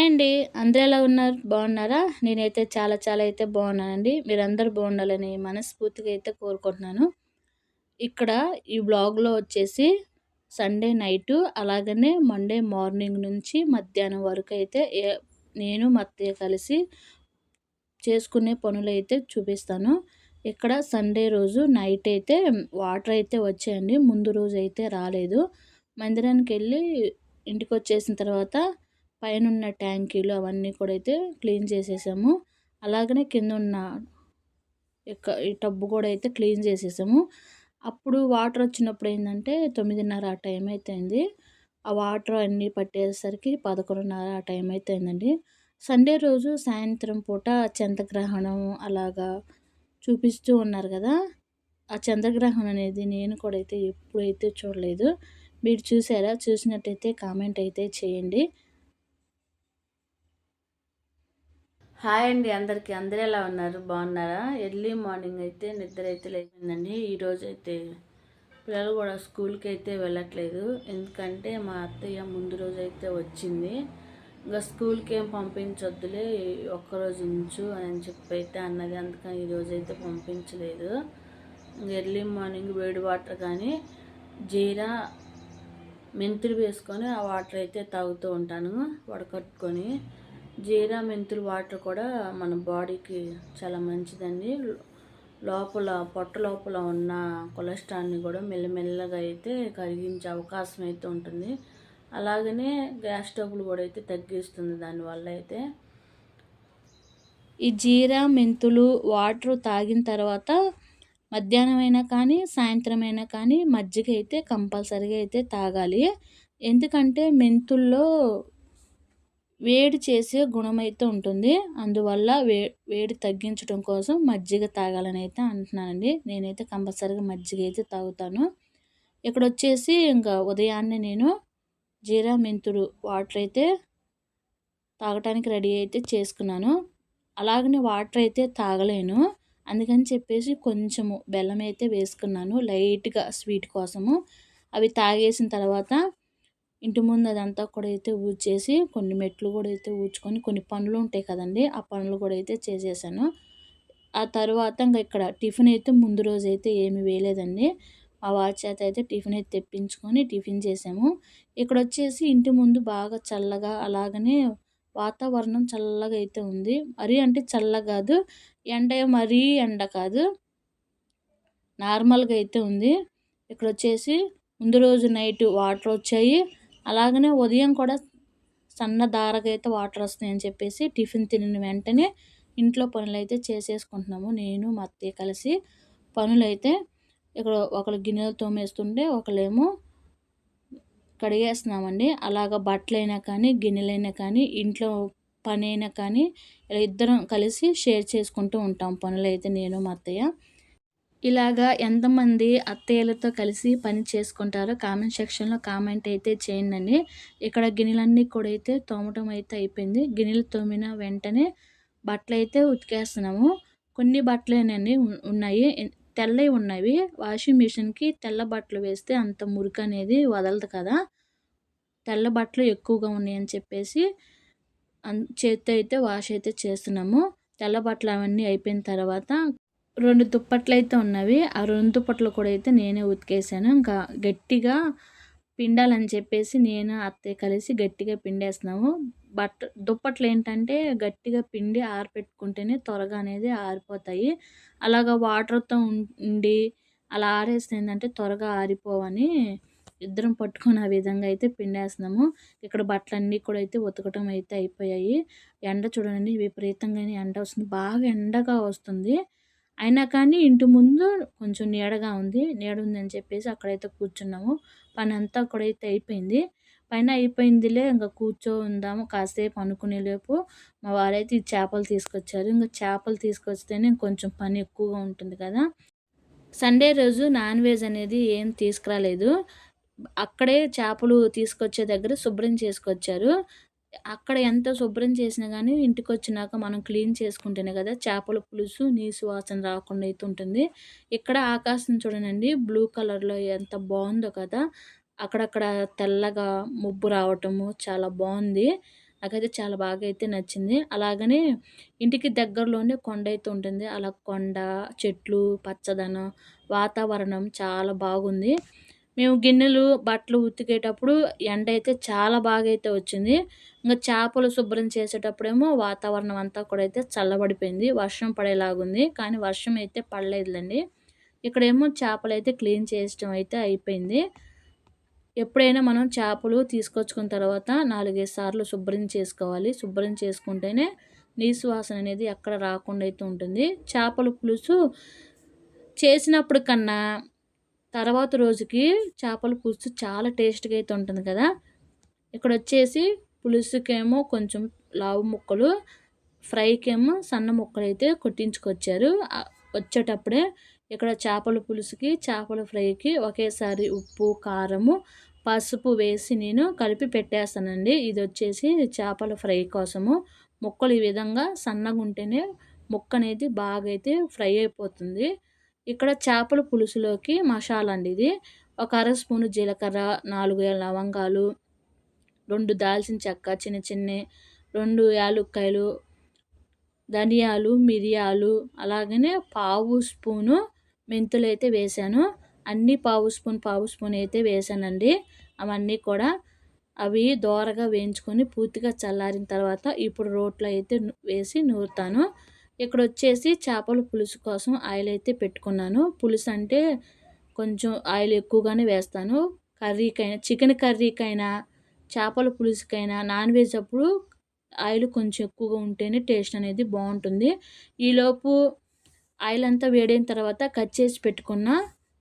Hi అండి. అందరూ ఎలా ఉన్నారు? బాగున్నారా? నేనైతే చాలా చాలా అయితే బాగున్నానండి. మీరందరూ బాగుండాలని మనస్ఫూర్తిగా అయితే కోరుకుంటున్నాను. ఇక్కడ ఈ బ్లాగ్లో వచ్చేసి సండే నైటు అలాగనే మండే మార్నింగ్ నుంచి మధ్యాహ్నం వరకు అయితే నేను మత్తయ్య కలిసి చేసుకునే పనులు అయితే చూపిస్తాను. ఇక్కడ సండే రోజు నైట్ అయితే వాటర్ అయితే వచ్చాయండి. ముందు రోజు అయితే రాలేదు. మందిరానికి వెళ్ళి ఇంటికి వచ్చేసిన తర్వాత పైన ఉన్న ట్యాంకీలు అవన్నీ కూడా అయితే క్లీన్ చేసేసాము. అలాగనే కింద ఉన్న ఈ టబ్బు కూడా అయితే క్లీన్ చేసేసాము. అప్పుడు వాటర్ వచ్చినప్పుడు ఏంటంటే తొమ్మిదిన్నర ఆ టైం అయితే ఆ వాటర్ అన్నీ పట్టేసరికి పదకొండున్నర ఆ టైం అయితే సండే రోజు సాయంత్రం పూట చంద్రగ్రహణం అలాగా చూపిస్తూ ఉన్నారు కదా. ఆ చంద్రగ్రహణం అనేది నేను కూడా అయితే ఎప్పుడైతే చూడలేదు. మీరు చూసారా? చూసినట్టయితే కామెంట్ అయితే చేయండి. హాయ్ అండి అందరికీ. అందరూ ఎలా ఉన్నారు? బాగున్నారా? ఎర్లీ మార్నింగ్ అయితే నిద్ర అయితే లేదండి ఈరోజు అయితే పిల్లలు కూడా స్కూల్కి అయితే వెళ్ళట్లేదు. ఎందుకంటే మా అత్తయ్య ముందు రోజు అయితే వచ్చింది. ఇంకా స్కూల్కి ఏం పంపించొద్దులే ఒక్కరోజు ఉంచు అని చెప్పి అయితే అన్నది. అందుకని ఈరోజు అయితే పంపించలేదు. ఎర్లీ మార్నింగ్ వేడి వాటర్ కానీ జీరా మెంతులు వేసుకొని ఆ వాటర్ అయితే తాగుతూ ఉంటాను వడకట్టుకొని. జీరా మెంతులు వాటర్ కూడా మన బాడీకి చాలా మంచిదండి. లోపల పొట్ట లోపల ఉన్న కొలెస్ట్రాల్ని కూడా మెల్లమెల్లగా అయితే కరిగించే అవకాశం అయితే ఉంటుంది. అలాగనే గ్యాస్ స్టవ్లు కూడా అయితే తగ్గిస్తుంది దానివల్ల అయితే. ఈ జీరా మెంతులు వాటర్ తాగిన తర్వాత మధ్యాహ్నం అయినా కానీ సాయంత్రం అయినా కానీ మజ్జిగ అయితే కంపల్సరీగా అయితే తాగాలి. ఎందుకంటే మెంతుల్లో వేడి చేసే గుణమైతే ఉంటుంది. అందువల్ల వే వేడి తగ్గించడం కోసం మజ్జిగ తాగాలని అయితే అంటున్నానండి. నేనైతే కంపల్సరీగా మజ్జిగ అయితే తాగుతాను. ఇక్కడ వచ్చేసి ఇంకా ఉదయాన్నే నేను జీరా మెంతుడు వాటర్ అయితే తాగటానికి రెడీ అయితే చేసుకున్నాను. అలాగనే వాటర్ అయితే తాగలేను. అందుకని చెప్పేసి కొంచెము బెల్లం అయితే వేసుకున్నాను. లైట్గా స్వీట్ కోసము. అవి తాగేసిన తర్వాత ఇంటి ముందు అదంతా కూడా అయితే ఊడ్చేసి కొన్ని మెట్లు కూడా అయితే ఊడ్చుకొని కొన్ని పనులు ఉంటాయి కదండి ఆ పనులు కూడా అయితే చేసేసాను. ఆ తర్వాత ఇంకా ఇక్కడ టిఫిన్ అయితే ముందు రోజు అయితే ఏమి వేయలేదండి. మా వారి చేత అయితే టిఫిన్ అయితే తెప్పించుకొని టిఫిన్ చేసాము. ఇక్కడ వచ్చేసి ఇంటి ముందు బాగా చల్లగా అలాగనే వాతావరణం చల్లగా అయితే ఉంది. మరీ అంటే చల్ల కాదు ఎండ మరీ ఎండ కాదు నార్మల్గా అయితే ఉంది. ఇక్కడ వచ్చేసి ముందు రోజు నైట్ వాటర్ వచ్చాయి. అలాగనే ఉదయం కూడా సన్న వాటర్ వస్తాయని చెప్పేసి టిఫిన్ తినిన వెంటనే ఇంట్లో పనులు అయితే చేసేసుకుంటున్నాము. నేను మా అత్తయ్య కలిసి పనులు అయితే ఇక్కడ ఒకరు గిన్నెలు తోమేస్తుంటే ఒకళ్ళేమో కడిగేస్తున్నామండి. అలాగ బట్టలైనా కానీ గిన్నెలైనా కానీ ఇంట్లో పని అయినా కానీ ఇలా ఇద్దరం కలిసి షేర్ చేసుకుంటూ ఉంటాం పనులు అయితే నేను మా అత్తయ్య. ఇలాగా ఎంతమంది అత్తయ్యలతో కలిసి పని చేసుకుంటారో కామెంట్ సెక్షన్లో కామెంట్ అయితే చేయండి. ఇక్కడ గిన్నెలన్నీ కూడా అయితే తోమటం అయితే అయిపోయింది. గిన్నెలు తోమిన వెంటనే బట్టలు అయితే ఉతికేస్తున్నాము. కొన్ని బట్టలేనండి ఉన్నాయి. తెల్లవి ఉన్నవి. వాషింగ్ మిషన్కి తెల్ల బట్టలు వేస్తే అంత మురికి అనేది వదలదు కదా. తెల్ల బట్టలు ఎక్కువగా ఉన్నాయని చెప్పేసి చేత్తో అయితే వాష్ అయితే చేస్తున్నాము. తెల్ల బట్టలు అవన్నీ అయిపోయిన తర్వాత రెండు దుప్పట్లు అయితే ఉన్నవి. ఆ రెండు దుప్పట్లు కూడా అయితే నేనే ఉతికేసాను. ఇంకా గట్టిగా పిండాలని చెప్పేసి నేను అత్తయ్య కలిసి గట్టిగా పిండేస్తున్నాము. బట్ దుప్పట్లు ఏంటంటే గట్టిగా పిండి ఆరిపెట్టుకుంటేనే త్వరగా అనేది ఆరిపోతాయి. అలాగా వాటర్తో ఉండి అలా ఆరేస్తే ఏంటంటే త్వరగా ఆరిపోవని ఇద్దరం పట్టుకొని ఆ విధంగా అయితే పిండేస్తున్నాము. ఇక్కడ బట్టలన్నీ కూడా అయితే ఉతకటం అయితే అయిపోయాయి. ఎండ చూడండి విపరీతంగానే ఎండ వస్తుంది. బాగా ఎండగా వస్తుంది. అయినా కానీ ఇంటి ముందు కొంచెం నీడగా ఉంది నీడ ఉందని చెప్పేసి అక్కడైతే కూర్చున్నాము. పని అంతా అక్కడైతే అయిపోయింది. పైన అయిపోయిందిలే ఇంకా కూర్చో ఉందాము కాసేపు అనుకునేలోపు మా వారైతే ఈ చేపలు తీసుకొచ్చారు. ఇంకా చేపలు తీసుకొస్తేనే కొంచెం పని ఎక్కువగా ఉంటుంది కదా. సండే రోజు నాన్ వెజ్ అనేది ఏం తీసుకురాలేదు. అక్కడే చేపలు తీసుకొచ్చే దగ్గర శుభ్రం చేసుకొచ్చారు. అక్కడ ఎంత శుభ్రం చేసినా కానీ ఇంటికి వచ్చినాక మనం క్లీన్ చేసుకుంటేనే కదా చేపల పులుసు నీసు వాసన రాకుండా అయితే ఉంటుంది. ఇక్కడ ఆకాశం చూడండి బ్లూ కలర్లో ఎంత బాగుందో కదా. అక్కడక్కడ తెల్లగా ముబ్బు రావటము చాలా బాగుంది నాకైతే చాలా బాగా అయితే నచ్చింది. అలాగనే ఇంటికి దగ్గరలోనే కొండ అయితే ఉంటుంది. అలా కొండ చెట్లు పచ్చదనం వాతావరణం చాలా బాగుంది. మేము గిన్నెలు బట్టలు ఉతికేటప్పుడు ఎండ అయితే చాలా బాగా అయితే వచ్చింది. ఇంకా చేపలు శుభ్రం చేసేటప్పుడేమో వాతావరణం అంతా కూడా అయితే చల్లబడిపోయింది. వర్షం పడేలాగుంది. కానీ వర్షం అయితే పడలేదులండి. ఇక్కడేమో చేపలు అయితే క్లీన్ చేయడం అయితే అయిపోయింది. ఎప్పుడైనా మనం చేపలు తీసుకొచ్చుకున్న తర్వాత నాలుగైదు సార్లు శుభ్రం చేసుకోవాలి. శుభ్రం చేసుకుంటేనే నీసు వాసన అనేది ఎక్కడ రాకుండా అయితే ఉంటుంది. చేపల పులుసు చేసినప్పుడు కన్నా తర్వాత రోజుకి చేపల పులుసు చాలా టేస్ట్గా అయితే ఉంటుంది కదా. ఇక్కడ వచ్చేసి పులుసుకేమో కొంచెం లావు ముక్కలు ఫ్రైకేమో సన్న ముక్కలు అయితే కొట్టించుకొచ్చారు. వచ్చేటప్పుడే ఇక్కడ చేపల పులుసుకి చేపల ఫ్రైకి ఒకేసారి ఉప్పు కారము పసుపు వేసి నేను కలిపి పెట్టేస్తానండి. ఇది వచ్చేసి చేపల ఫ్రై కోసము. ముక్కలు ఈ విధంగా సన్నగా ఉంటేనే ముక్క అనేది బాగా అయితే ఫ్రై అయిపోతుంది. ఇక్కడ చేపల పులుసులోకి మసాలా అండి ఇది. ఒక అర స్పూను జీలకర్ర నాలుగు లవంగాలు రెండు దాల్చిన చెక్క చిన్న చిన్న రెండు యాలుక్కాయలు ధనియాలు మిరియాలు అలాగనే పావు స్పూను మెంతులు అయితే వేసాను. అన్నీ పావు స్పూన్ పావు స్పూన్ అయితే వేసానండి. అవన్నీ కూడా అవి దోరగా వేయించుకొని పూర్తిగా చల్లారిన తర్వాత ఇప్పుడు రోట్లో అయితే వేసి నూరుతాను. ఇక్కడ వచ్చేసి చేపల పులుసు కోసం ఆయిల్ అయితే పెట్టుకున్నాను. పులుసు అంటే కొంచెం ఆయిల్ ఎక్కువగానే వేస్తాను. కర్రీకైనా చికెన్ కర్రీకైనా చేపల పులుసుకైనా నాన్ వెజ్ అప్పుడు ఆయిల్ కొంచెం ఎక్కువగా ఉంటేనే టేస్ట్ అనేది బాగుంటుంది. ఈలోపు ఆయిల్ అంతా వేడైన తర్వాత కట్ చేసి పెట్టుకున్న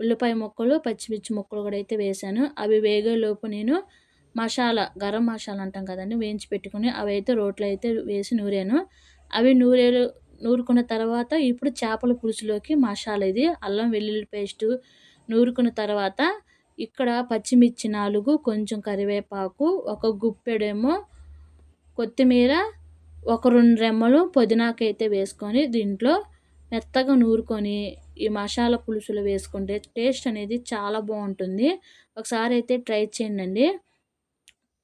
ఉల్లిపాయ ముక్కలు పచ్చిమిర్చి ముక్కలు కూడా అయితే వేసాను. అవి వేగేలోపు నేను మసాలా గరం మసాలా అంటాం కదండి వేయించి పెట్టుకుని అవి అయితే రోట్లో అయితే వేసి నూరాను. అవి నూరేలు నూరుకున్న తర్వాత ఇప్పుడు చేపల పులుసులోకి మసాలా ఇది అల్లం వెల్లుల్లి పేస్టు నూరుకున్న తర్వాత ఇక్కడ పచ్చిమిర్చి నాలుగు కొంచెం కరివేపాకు ఒక గుప్పెడేమో కొత్తిమీర ఒక రెండు రెమ్మలు పుదీనాకైతే వేసుకొని దీంట్లో మెత్తగా నూరుకొని ఈ మసాలా పులుసులు వేసుకుంటే టేస్ట్ అనేది చాలా బాగుంటుంది. ఒకసారి అయితే ట్రై చేయండి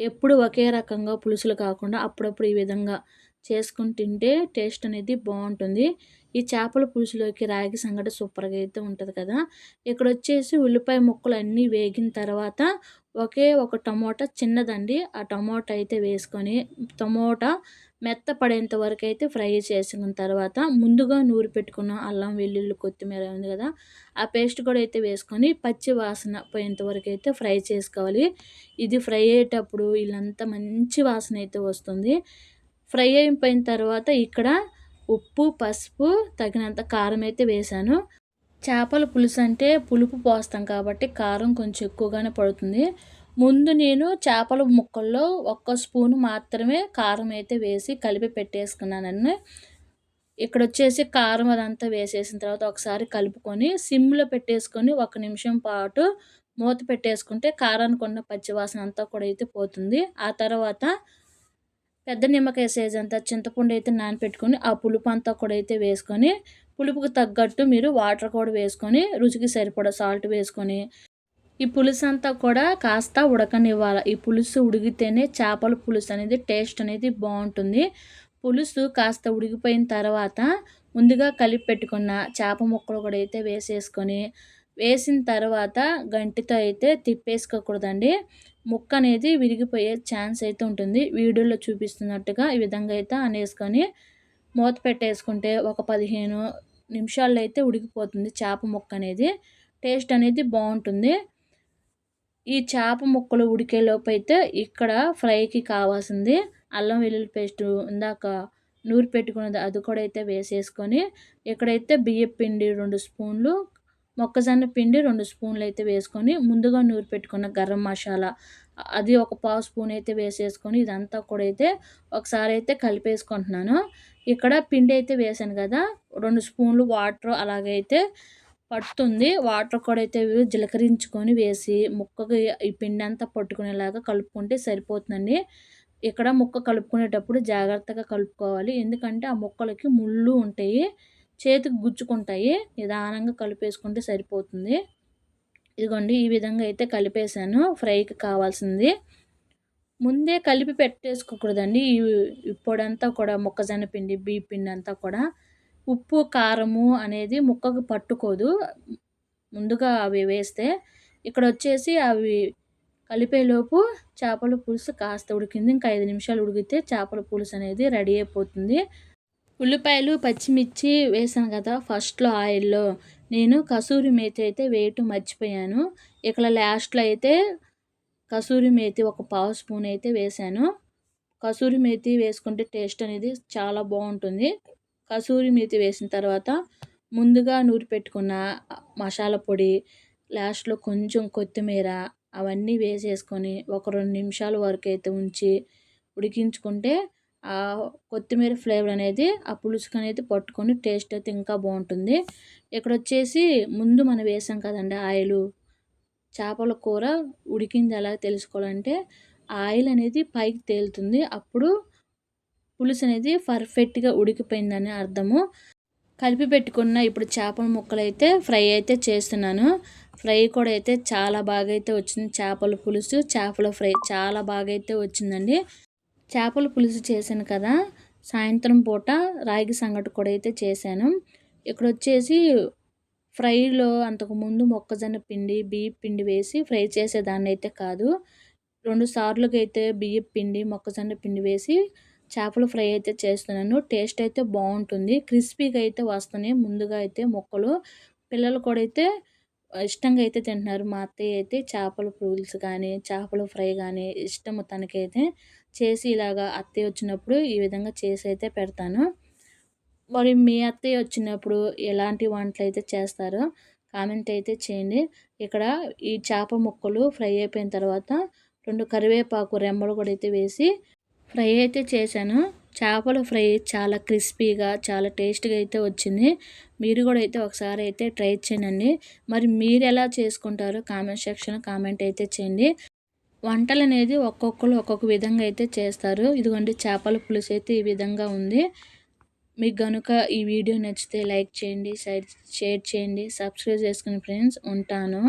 ఎప్పుడు ఒకే రకంగా పులుసులు కాకుండా అప్పుడప్పుడు ఈ విధంగా చేసుకుని తింటే టేస్ట్ అనేది బాగుంటుంది. ఈ చేపల పులుసులోకి రాగి సంగటి సూపర్గా అయితే ఉంటుంది కదా. ఇక్కడ వచ్చేసి ఉల్లిపాయ ముక్కలు అన్నీ వేగిన తర్వాత ఒకే ఒక టమోటా చిన్నదండి. ఆ టమోటా అయితే వేసుకొని టమోటా మెత్తపడేంత వరకు అయితే ఫ్రై చేసుకున్న తర్వాత ముందుగా నూరు పెట్టుకున్న అల్లం వెల్లుల్లి కొత్తిమీర ఉంది కదా ఆ పేస్ట్ కూడా అయితే వేసుకొని పచ్చి వాసన పోయేంత వరకు అయితే ఫ్రై చేసుకోవాలి. ఇది ఫ్రై అయ్యేటప్పుడు వీళ్ళంతా మంచి వాసన అయితే వస్తుంది. ఫ్రై అయిపోయిన తర్వాత ఇక్కడ ఉప్పు పసుపు తగినంత కారం అయితే వేసాను చేపల పులుసు అంటే పులుపు పోస్తాం కాబట్టి కారం కొంచెం ఎక్కువగానే పడుతుంది. ముందు నేను చేపల ముక్కల్లో ఒక్క స్పూన్ మాత్రమే కారం అయితే వేసి కలిపి పెట్టేసుకున్నానని ఇక్కడ వచ్చేసి కారం అదంతా వేసేసిన తర్వాత ఒకసారి కలుపుకొని సిమ్లో పెట్టేసుకొని ఒక నిమిషం పాటు మూత పెట్టేసుకుంటే కారానికి ఉన్న పచ్చివాసన అంతా కూడా అయితే పోతుంది. ఆ తర్వాత పెద్ద నిమ్మకాయ సైజ్ అంతా చింతపండు అయితే నానపెట్టుకొని ఆ పులుపు అంతా కూడా అయితే వేసుకొని పులుపుకు తగ్గట్టు మీరు వాటర్ కూడా వేసుకొని రుచికి సరిపడా సాల్ట్ వేసుకొని ఈ పులుసు అంతా కూడా కాస్త ఉడకనివ్వాలి. ఈ పులుసు ఉడికితేనే చేపల పులుసు అనేది టేస్ట్ అనేది బాగుంటుంది. పులుసు కాస్త ఉడికిపోయిన తర్వాత ముందుగా కలిపి పెట్టుకున్న చేప ముక్కలు కూడా అయితే వేసేసుకొని వేసిన తర్వాత గంటితో అయితే తిప్పేసుకోకూడదండి. ముక్క అనేది విరిగిపోయే ఛాన్స్ అయితే ఉంటుంది. వీడియోలో చూపిస్తున్నట్టుగా ఈ విధంగా అయితే అనేసుకొని మూత పెట్టేసుకుంటే ఒక పదిహేను నిమిషాల్లో అయితే ఉడికిపోతుంది చేప ముక్క అనేది. టేస్ట్ అనేది బాగుంటుంది. ఈ చేప ముక్కలు ఉడికేలోపు అయితే ఇక్కడ ఫ్రైకి కావాల్సింది అల్లం వెల్లుల్లి పేస్టు ఇందాక నూరి పెట్టుకున్నది అది కూడా అయితే వేసేసుకొని ఇక్కడైతే బియ్యం పిండి రెండు స్పూన్లు మొక్కజొన్న పిండి రెండు స్పూన్లు అయితే వేసుకొని ముందుగా నూరి పెట్టుకున్న గరం మసాలా అది ఒక పావు స్పూన్ అయితే వేసేసుకొని ఇదంతా కూడా అయితే ఒకసారి అయితే కలిపేసుకుంటున్నాను. ఇక్కడ పిండి అయితే వేసాను కదా రెండు స్పూన్లు వాటర్ అలాగైతే పడుతుంది. వాటర్ కూడా అయితే జీలకరించుకొని వేసి ముక్కకి ఈ పిండి అంతా పట్టుకునేలాగా కలుపుకుంటే సరిపోతుందండి. ఇక్కడ ముక్క కలుపుకునేటప్పుడు జాగ్రత్తగా కలుపుకోవాలి. ఎందుకంటే ఆ ముక్కలకి ముళ్ళు ఉంటాయి. చేతికి గుచ్చుకుంటాయి. నిదానంగా కలిపేసుకుంటే సరిపోతుంది. ఇదిగోండి ఈ విధంగా అయితే కలిపేసాను ఫ్రైకి కావాల్సింది. ముందే కలిపి పెట్టేసుకోకూడదండి. ఈ ఇప్పుడంతా పొడంతా కూడా మొక్కజొన్న పిండి బీ పిండి అంతా కూడా ఉప్పు కారము అనేది ముక్కకు పట్టుకోదు. ముందుగా అవి వేస్తే ఇక్కడ వచ్చేసి అవి కలిపేలోపు చేపల పులుసు కాస్త ఉడికింది. ఇంకా ఐదు నిమిషాలు ఉడికితే చేపల పులుసు అనేది రెడీ అయిపోతుంది. ఉల్లిపాయలు పచ్చిమిర్చి వేసాను కదా ఫస్ట్లో ఆయిల్లో. నేను కసూరి మేతి అయితే వేయటం మర్చిపోయాను. ఇక్కడ లాస్ట్లో అయితే కసూరి మేతి ఒక పావు స్పూన్ అయితే వేసాను కసూరి మేతి వేసుకుంటే టేస్ట్ అనేది చాలా బాగుంటుంది. కసూరి మేతి వేసిన తర్వాత ముందుగా నూరి పెట్టుకున్న మసాలా పొడి లాస్ట్లో కొంచెం కొత్తిమీర అవన్నీ వేసేసుకొని ఒక రెండు నిమిషాల వరకు అయితే ఉంచి ఉడికించుకుంటే ఆ కొత్తిమీర ఫ్లేవర్ అనేది ఆ పులుసుకు అనేది పట్టుకొని టేస్ట్ అయితే ఇంకా బాగుంటుంది. ఇక్కడ వచ్చేసి ముందు మనం వేసాం కదండి ఆయిల్. చేపల కూర ఉడికింది ఎలా తెలుసుకోవాలంటే ఆయిల్ అనేది పైకి తేలుతుంది. అప్పుడు పులుసు అనేది పర్ఫెక్ట్గా ఉడికిపోయిందని అర్థము. కలిపి పెట్టుకున్న ఇప్పుడు చేపల ముక్కలు అయితే ఫ్రై అయితే చేస్తున్నాను. ఫ్రై కూడా అయితే చాలా బాగా అయితే వచ్చింది. చేపల పులుసు చేపల ఫ్రై చాలా బాగా అయితే వచ్చిందండి. చేపల పులుసు చేశాను కదా సాయంత్రం పూట రాగి సంగటి కూడా అయితే చేశాను. ఇక్కడ వచ్చేసి ఫ్రైలో అంతకుముందు మొక్కజొన్న పిండి బియ్యం పిండి వేసి ఫ్రై చేసేదాన్ని అయితే కాదు. రెండు సార్లుగా అయితే పిండి మొక్కజొన్న పిండి వేసి చేపలు ఫ్రై అయితే చేస్తున్నాను. టేస్ట్ అయితే బాగుంటుంది. క్రిస్పీగా అయితే వస్తున్నాయి. ముందుగా అయితే మొక్కలు పిల్లలు కూడా అయితే ఇష్టంగా అయితే తింటున్నారు. మా అత్తయ్య అయితే చేపల పులుసు కానీ చేపల ఫ్రై కానీ ఇష్టము తనకైతే చేసి ఇలాగా అత్తయ్య వచ్చినప్పుడు ఈ విధంగా చేసి అయితే పెడతాను. మరి మీ అత్తయ్య వచ్చినప్పుడు ఎలాంటి వంటలు అయితే చేస్తారో కామెంట్ అయితే చేయండి. ఇక్కడ ఈ చేప ముక్కలు ఫ్రై అయిపోయిన తర్వాత రెండు కరివేపాకు రెమ్మలు కూడా అయితే వేసి ఫ్రై అయితే చేశాను. చేపల ఫ్రై చాలా క్రిస్పీగా చాలా టేస్ట్గా అయితే వచ్చింది. మీరు కూడా అయితే ఒకసారి అయితే ట్రై చేయండి. మరి మీరు ఎలా చేసుకుంటారో కామెంట్ సెక్షన్ కామెంట్ అయితే చేయండి. వంటలు అనేది ఒక్కొక్కరు ఒక్కొక్క విధంగా అయితే చేస్తారు. ఇదిగోండి చేపల పులుసు అయితే ఈ విధంగా ఉంది. మీకు కనుక ఈ వీడియో నచ్చితే లైక్ చేయండి షేర్ చేయండి. సబ్స్క్రైబ్ చేసుకుని ఫ్రెండ్స్ ఉంటాను.